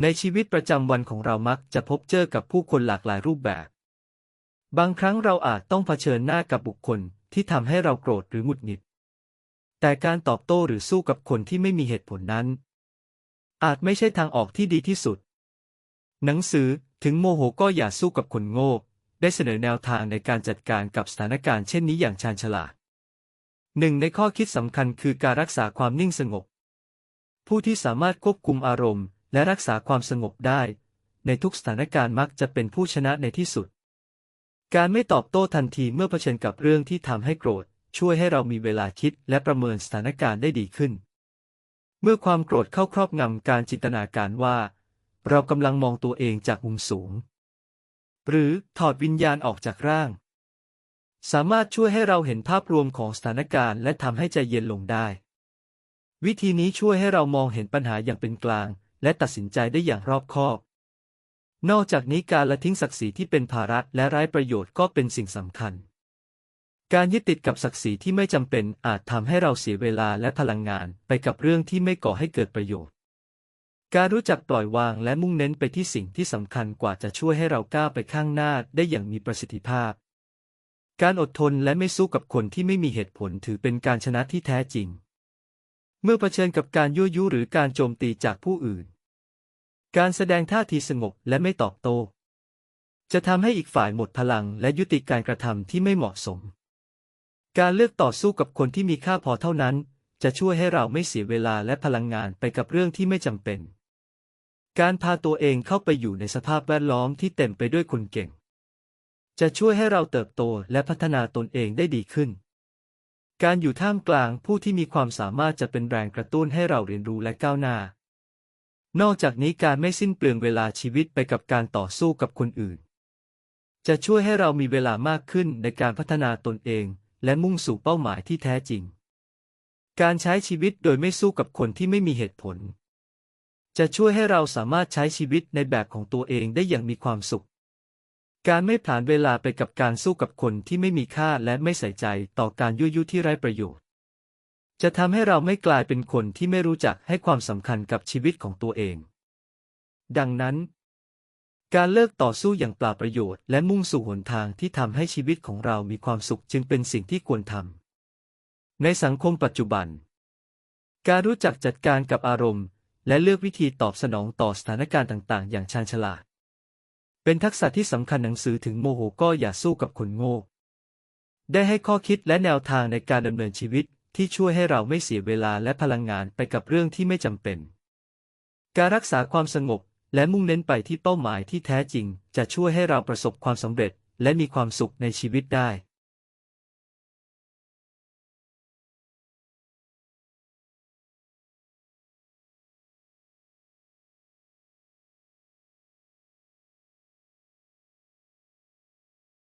ในชีวิตประจำวันของเรามักจะพบเจอกับผู้คนหลากหลายรูปแบบ บางครั้งเราอาจต้องเผชิญหน้ากับบุคคลที่ทำให้เราโกรธหรือหงุดหงิด แต่การตอบโต้หรือสู้กับคนที่ไม่มีเหตุผลนั้น อาจไม่ใช่ทางออกที่ดีที่สุด หนังสือถึงโมโหก็อย่าสู้กับคนโง่ ได้เสนอแนวทางในการจัดการกับสถานการณ์เช่นนี้อย่างชาญฉลาดหนึ่งในข้อคิดสำคัญคือการรักษาความนิ่งสงบ ผู้ที่สามารถควบคุมอารมณ์ และรักษาความสงบได้ ในทุกสถานการณ์มักจะเป็นผู้ชนะในที่สุด การไม่ตอบโต้ทันทีเมื่อเผชิญกับเรื่องที่ทำให้โกรธ ช่วยให้เรามีเวลาคิดและประเมินสถานการณ์ได้ดีขึ้น เมื่อความโกรธเข้าครอบงำการจินตนาการว่า เรากำลังมองตัวเองจากมุมสูง หรือถอดวิญญาณออกจากร่าง สามารถช่วยให้เราเห็นภาพรวมของสถานการณ์และทำให้ใจเย็นลงได้วิธีนี้ช่วยให้เรามองเห็นปัญหาอย่างเป็นกลาง และตัดสินใจได้อย่างรอบคอบ นอกจากนี้การละทิ้งศักดิ์ศรีที่เป็นภาระและไร้ประโยชน์ก็เป็นสิ่งสำคัญ การยึดติดกับศักดิ์ศรีที่ไม่จำเป็นอาจทำให้เราเสียเวลาและพลังงานไปกับเรื่องที่ไม่ก่อให้เกิดประโยชน์ การรู้จักปล่อยวางและมุ่งเน้นไปที่สิ่งที่สำคัญกว่าจะช่วยให้เราก้าวไปข้างหน้าได้อย่างมีประสิทธิภาพ การอดทนและไม่สู้กับคนที่ไม่มีเหตุผลถือเป็นการชนะที่แท้จริงเมื่อเผชิญกับการยั่วยุหรือการโจมตีจากผู้อื่น การแสดงท่าทีสงบและไม่ตอบโต้ จะทำให้อีกฝ่ายหมดพลังและยุติการกระทำที่ไม่เหมาะสม การเลือกต่อสู้กับคนที่มีค่าพอเท่านั้น จะช่วยให้เราไม่เสียเวลาและพลังงานไปกับเรื่องที่ไม่จำเป็น การพาตัวเองเข้าไปอยู่ในสภาพแวดล้อมที่เต็มไปด้วยคนเก่ง จะช่วยให้เราเติบโตและพัฒนาตนเองได้ดีขึ้น การอยู่ท่ามกลางผู้ที่มีความสามารถจะเป็นแรงกระตุ้นให้เราเรียนรู้และก้าวหน้า นอกจากนี้การไม่สิ้นเปลืองเวลาชีวิตไปกับการต่อสู้กับคนอื่น จะช่วยให้เรามีเวลามากขึ้นในการพัฒนาตนเอง และมุ่งสู่เป้าหมายที่แท้จริง การใช้ชีวิตโดยไม่สู้กับคนที่ไม่มีเหตุผล จะช่วยให้เราสามารถใช้ชีวิตในแบบของตัวเองได้อย่างมีความสุข การไม่ผ่านเวลาไปกับการสู้กับคนที่ไม่มีค่าและไม่ใส่ใจต่อการยั่วยุที่ไร้ประโยชน์ จะทำให้เราไม่กลายเป็นคนที่ไม่รู้จักให้ความสำคัญกับชีวิตของตัวเอง ดังนั้น การเลิกต่อสู้อย่างเปล่าประโยชน์ และมุ่งสู่หนทางที่ทำให้ชีวิตของเรามีความสุขจึงเป็นสิ่งที่ควรทำในสังคมปัจจุบัน การรู้จักจัดการกับอารมณ์ และเลือกวิธีตอบสนองต่อสถานการณ์ต่างๆ อย่างชาญฉลาด เป็นทักษะที่สำคัญหนังสือถึงโมโหก็อย่าสู้กับคนโง่ได้ให้ข้อคิดและแนวทางในการดำเนินชีวิต ที่ช่วยให้เราไม่เสียเวลาและพลังงานไปกับเรื่องที่ไม่จำเป็น การรักษาความสงบและมุ่งเน้นไปที่เป้าหมายที่แท้จริง จะช่วยให้เราประสบความสำเร็จและมีความสุขในชีวิตได้